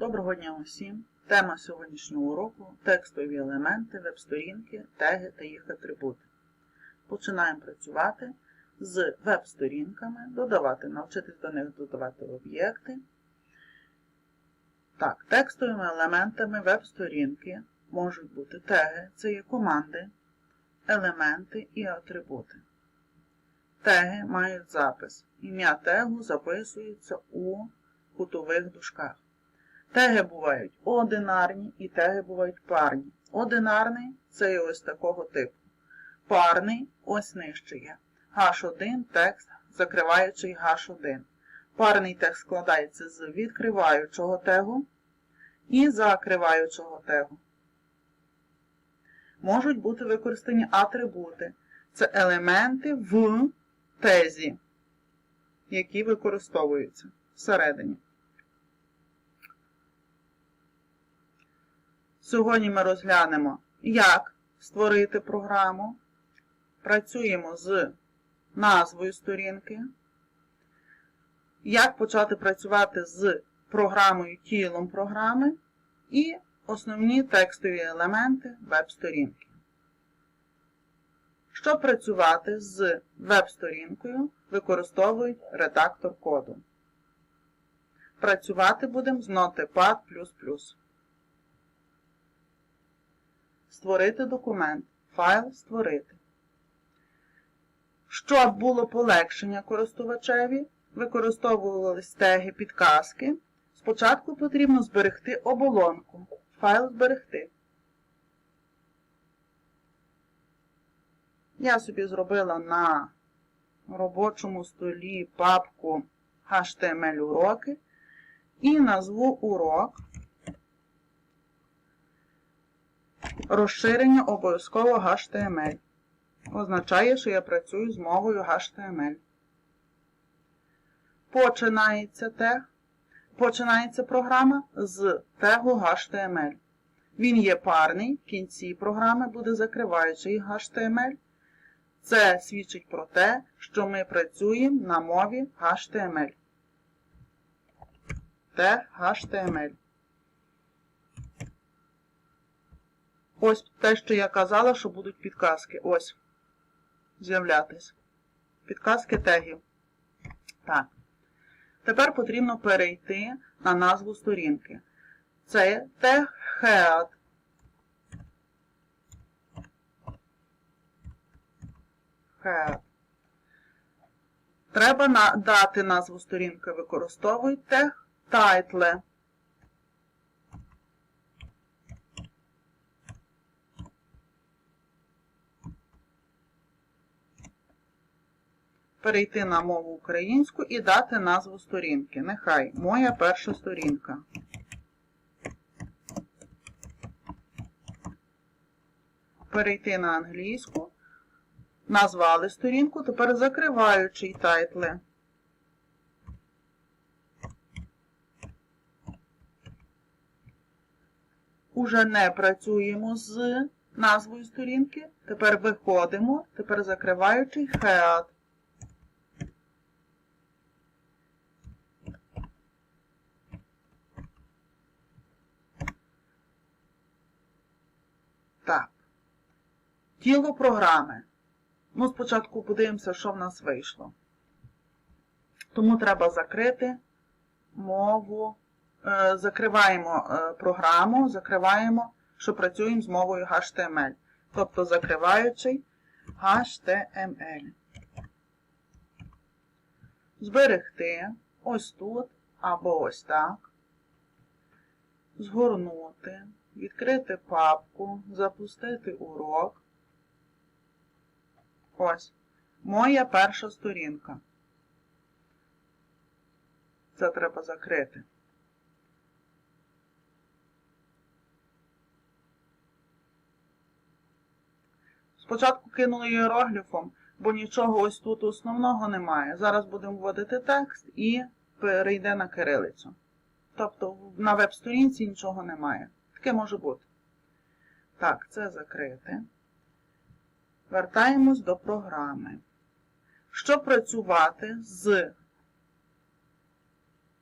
Доброго дня усім! Тема сьогоднішнього уроку текстові елементи, веб-сторінки, теги та їх атрибути. Починаємо працювати з веб-сторінками, додавати, навчитись до них додавати об'єкти. Так, текстовими елементами веб-сторінки можуть бути теги, це є команди, елементи і атрибути. Теги мають запис. Ім'я тегу записується у кутових дужках. Теги бувають одинарні і теги бувають парні. Одинарний це є ось такого типу. Парний ось нижче є. H1 текст, закриваючий H1. Парний текст складається з відкриваючого тегу і закриваючого тегу. Можуть бути використані атрибути. Це елементи в тезі, які використовуються всередині. Сьогодні ми розглянемо, як створити програму. Працюємо з назвою сторінки, як почати працювати з програмою тілом програми і основні текстові елементи веб-сторінки. Щоб працювати з веб-сторінкою, використовують редактор коду. Працювати будемо з Notepad++. Створити документ. Файл Створити. Щоб було полегшення користувачеві, використовувались теги підказки. Спочатку потрібно зберегти оболонку. Файл Зберегти. Я собі зробила на робочому столі папку HTML уроки і назву урок Розширення обов'язково HTML. Означає, що я працюю з мовою HTML. Починається тег. Починається програма з тегу HTML. Він є парний, в кінці програми буде закриваючий HTML. Це свідчить про те, що ми працюємо на мові HTML. Тег HTML. Ось те, що я казала, що будуть підказки. Ось. З'являтись. Підказки тегів. Так. Тепер потрібно перейти на назву сторінки. Це тег head. Head. Треба дати назву сторінки. Використовують тег перейти на мову українську і дати назву сторінки. Нехай моя перша сторінка. Перейти на англійську. Назвали сторінку, тепер закриваючий тайтли. Уже не працюємо з назвою сторінки. Тепер виходимо, тепер закриваючий head. Так. Тіло програми. Ну, спочатку подивимося, що в нас вийшло. Тому треба закрити мову. Е, закриваємо е, програму, закриваємо, що працюємо з мовою HTML. Тобто закриваючий HTML. Зберегти ось тут або ось так. Згорнути відкрити папку, запустити урок. Ось. Моя перша сторінка. Це треба закрити. Спочатку кинули іерогліфом, бо нічого ось тут основного немає. Зараз будемо вводити текст і перейде на кирилицю. Тобто на веб-сторінці нічого немає. Таке може бути. Так, це закрите. Вертаємось до програми. Щоб працювати з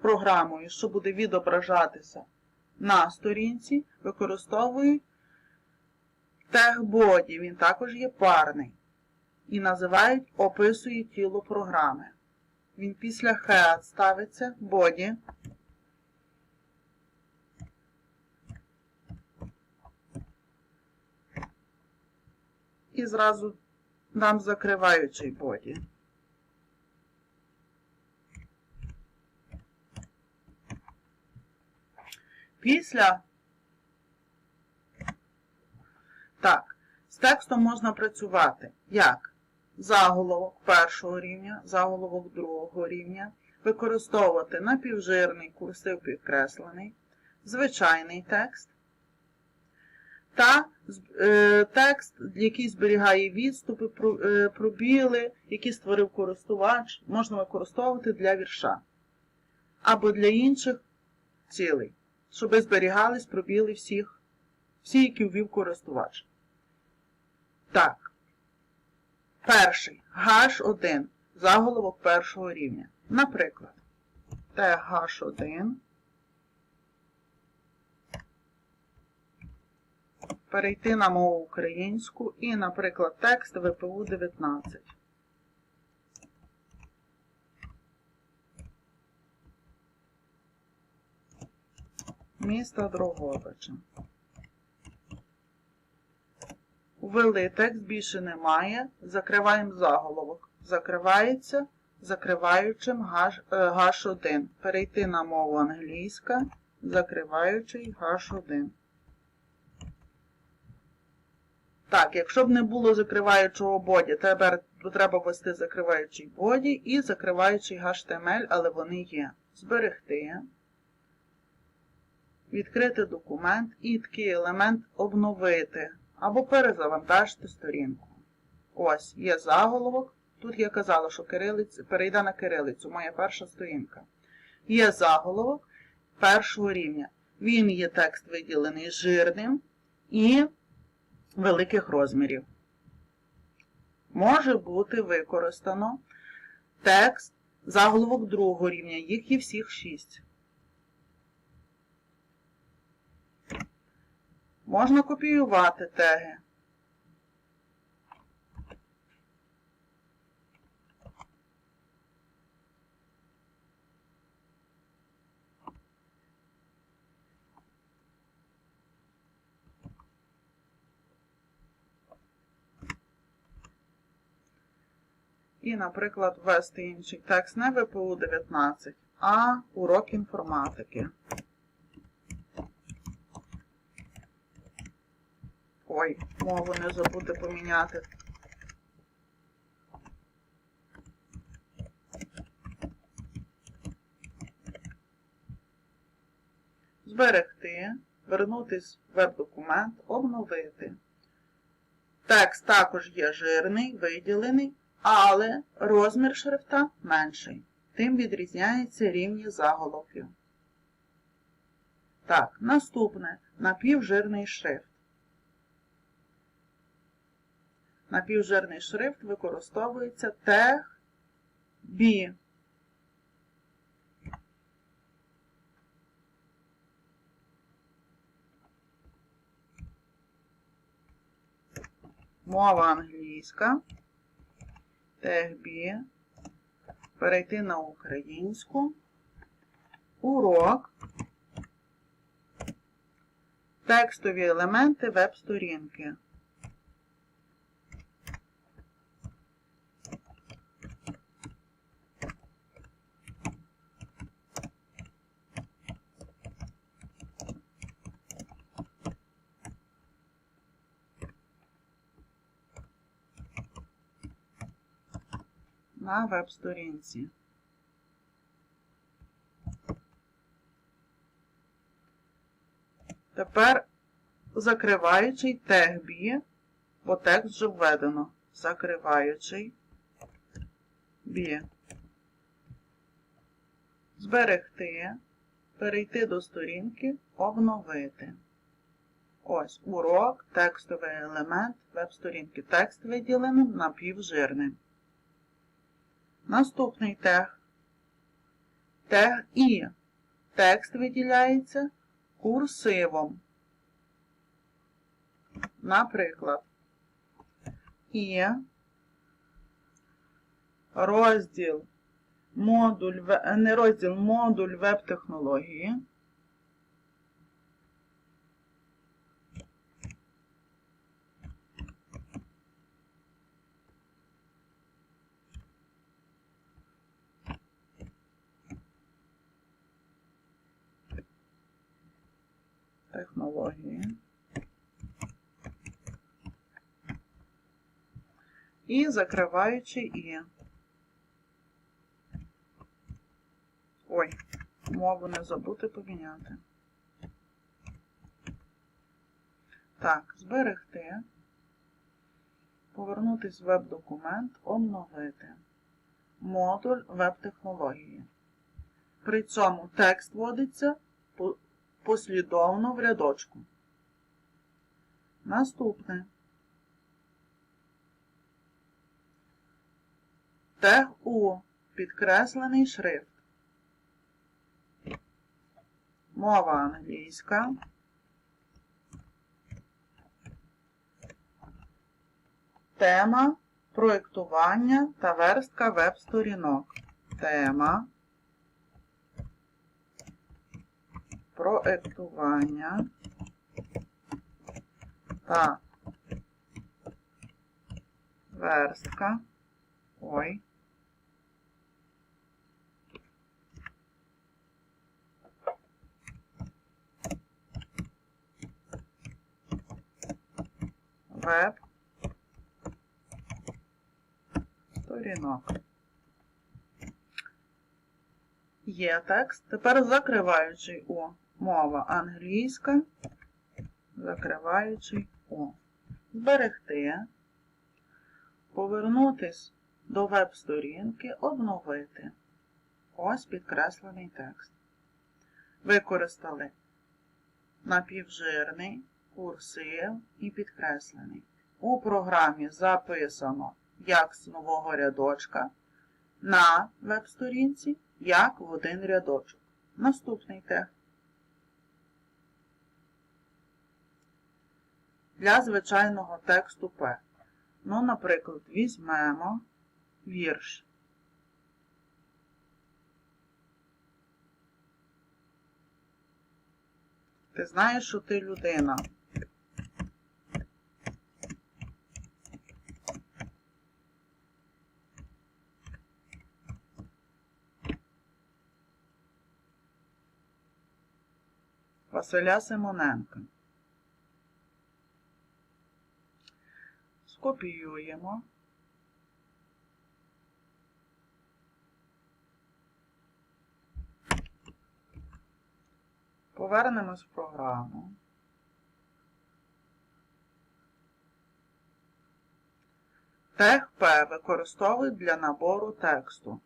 програмою, що буде відображатися на сторінці використовують тег боді, він також є парний. І називають описує тіло програми. Він після head ставиться body. І зразу дам закриваючий боді. Після так, з текстом можна працювати. Як? Заголовок першого рівня, заголовок другого рівня, використовувати напівжирний курсив підкреслений, звичайний текст та е, текст, який зберігає відступи, е, пробіли, які створив користувач, можна використовувати для вірша або для інших цілей, щоб зберігались пробіли всіх, всі, які ввів користувач. Так. Перший H1 заголовок першого рівня. Наприклад, TH1 перейти на мову українську і, наприклад, текст ВПУ 19. Місто Дрогобича. Ввели текст більше немає. Закриваємо заголовок. Закривається закриваючим H1. Перейти на мову англійська, закриваючий H1. Так, якщо б не було закриваючого боді, тепер треба ввести закриваючий боді і закриваючий HTML, але вони є. Зберегти, відкрити документ і такий елемент обновити або перезавантажити сторінку. Ось, є заголовок. Тут я казала, що кирилиць, перейде на кирилицю, моя перша сторінка. Є заголовок першого рівня. Він є текст виділений жирним і великих розмірів. Може бути використано текст заголовок другого рівня, їх є всіх шість. Можна копіювати теги. Наприклад, ввести інший текст не ВПУ 19, а урок інформатики. Ой, мову не забути поміняти. Зберегти, вернутись в веб-документ, обновити. Текст також є жирний, виділений, але розмір шрифта менший. Тим відрізняються рівні заголовків. Так, наступне напівжирний шрифт. Напівжирний шрифт використовується тег B. Мова англійська. Тег B. Перейти на українську. Урок. Текстові елементи веб-сторінки. На веб-сторінці. Тепер закриваючий тег B, бо текст вже введено. Закриваючий B. Зберегти, перейти до сторінки, обновити. Ось урок, текстовий елемент, веб-сторінки. Текст виділеним напівжирним. Наступний тег. Тег І. Текст виділяється курсивом. Наприклад, і розділ модуль, не розділ, модуль веб-технології. Технології. І закриваючи і. Ой, мову не забути поміняти. Так, зберегти. Повернутись в веб-документ, обновити. Модуль веб-технології. При цьому текст вводиться послідовно в рядочку. Наступне. Тег У. Підкреслений шрифт. Мова англійська. Тема проєктування та верстка веб-сторінок. Тема проєктування та верстка. Ой. Веб. Сторінок. Є текст. Тепер закриваючий у мова англійська. Закриваючий у. Зберегти. Повернутись до веб-сторінки, обновити. Ось підкреслений текст. Використали напівжирний, курсив і підкреслений. У програмі записано як з нового рядочка на веб-сторінці, як в один рядочок. Наступний тег. Для звичайного тексту П. Ну, наприклад, візьмемо вірш. Ти знаєш, що ти людина. Василя Симоненка. Скопіюємо. Повернемось в програму. П використовують для набору тексту.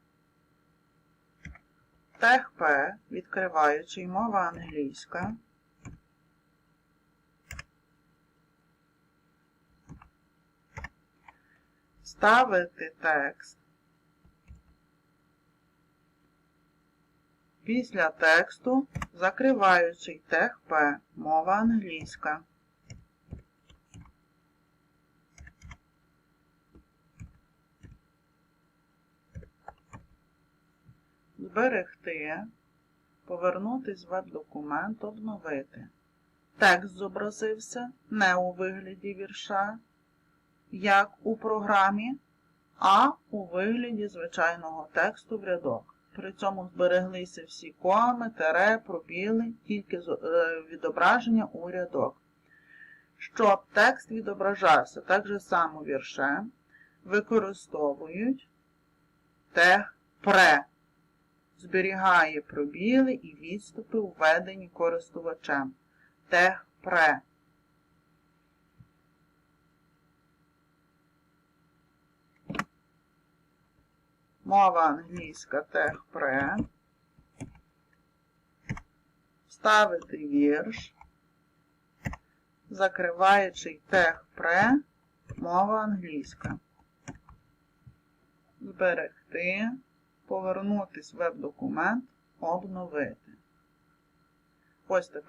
Тег П, відкриваючи мова англійська. Ставити текст. Після тексту закриваючий тег П, мова англійська. Зберегти, повернутись в веб-документ, обновити. Текст зобразився не у вигляді вірша, як у програмі, а у вигляді звичайного тексту в рядок. При цьому збереглися всі коми, тере, пробіли, тільки е, відображення у рядок. Щоб текст відображався так же само віршем, використовують тег пре. Зберігає пробіли і відступи, введені користувачем. Тег пре. Мова англійська тег пре. Вставити вірш. Закриваючий тег пре. Мова англійська. Зберегти. Повернутись в веб-документ. Обновити. Ось тепер.